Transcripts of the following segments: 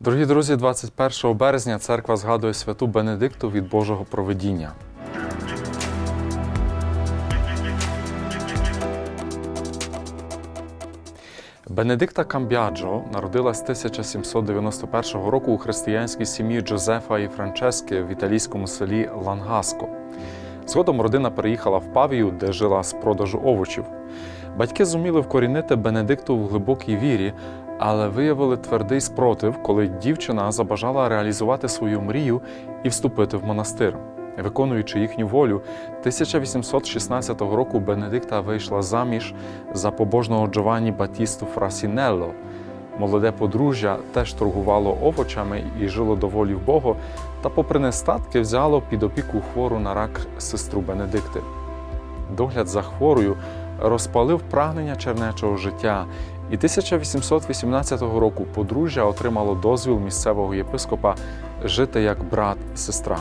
Дорогі друзі, 21 березня церква згадує святу Бенедикту від Божого провидіння. Бенедикта Камбіаджо народилась 1791 року у християнській сім'ї Джозефа і Франчески в італійському селі Лангаско. Згодом родина переїхала в Павію, де жила з продажу овочів. Батьки зуміли вкорінити Бенедикту в глибокій вірі, але виявили твердий спротив, коли дівчина забажала реалізувати свою мрію і вступити в монастир. Виконуючи їхню волю, 1816 року Бенедикта вийшла заміж за побожного Джованні Батісту Фрасінелло. Молоде подружжя теж торгувало овочами і жило доволі вбого, та, попри нестатки, взяло під опіку хвору на рак сестру Бенедикти. Догляд за хворою розпалив прагнення чернечого життя, і 1818 року подружжя отримало дозвіл місцевого єпископа жити як брат і сестра.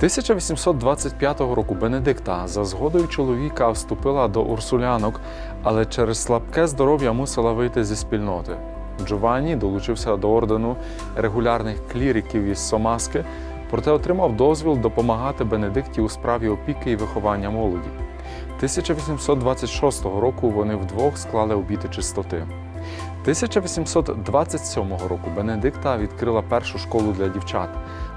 1825 року Бенедикта за згодою чоловіка вступила до урсулянок, але через слабке здоров'я мусила вийти зі спільноти. Джованні долучився до ордену регулярних кліриків із Сомаски, проте отримав дозвіл допомагати Бенедикті у справі опіки і виховання молоді. 1826 року вони вдвох склали обіти чистоти. 1827 року Бенедикта відкрила першу школу для дівчат.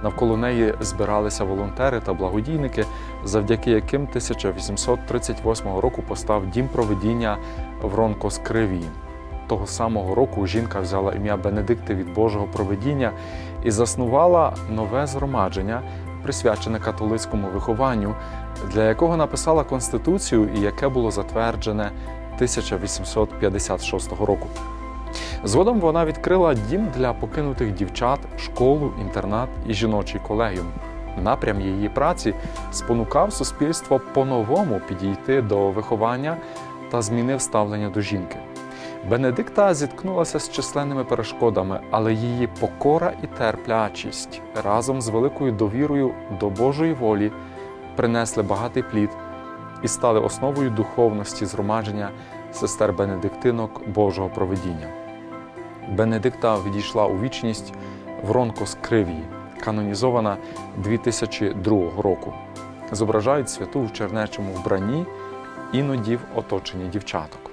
Навколо неї збиралися волонтери та благодійники, завдяки яким 1838 року постав дім проведіння в Ронкоскривії. Того самого року жінка взяла ім'я Бенедикти від Божого проведіння і заснувала нове згромадження, присвячене католицькому вихованню, для якого написала конституцію і яке було затверджене 1856 року. Згодом вона відкрила дім для покинутих дівчат, школу, інтернат і жіночий колегіум. Напрям її праці спонукав суспільство по-новому підійти до виховання та змінив ставлення до жінки. Бенедикта зіткнулася з численними перешкодами, але її покора і терплячість разом з великою довірою до Божої волі принесли багатий плід і стали основою духовності згромадження сестер Бенедиктинок Божого проведіння. Бенедикта відійшла у вічність в Ронкоскривії, канонізована 2002 року. Зображають святу в чернечому вбранні, іноді в оточенні дівчаток.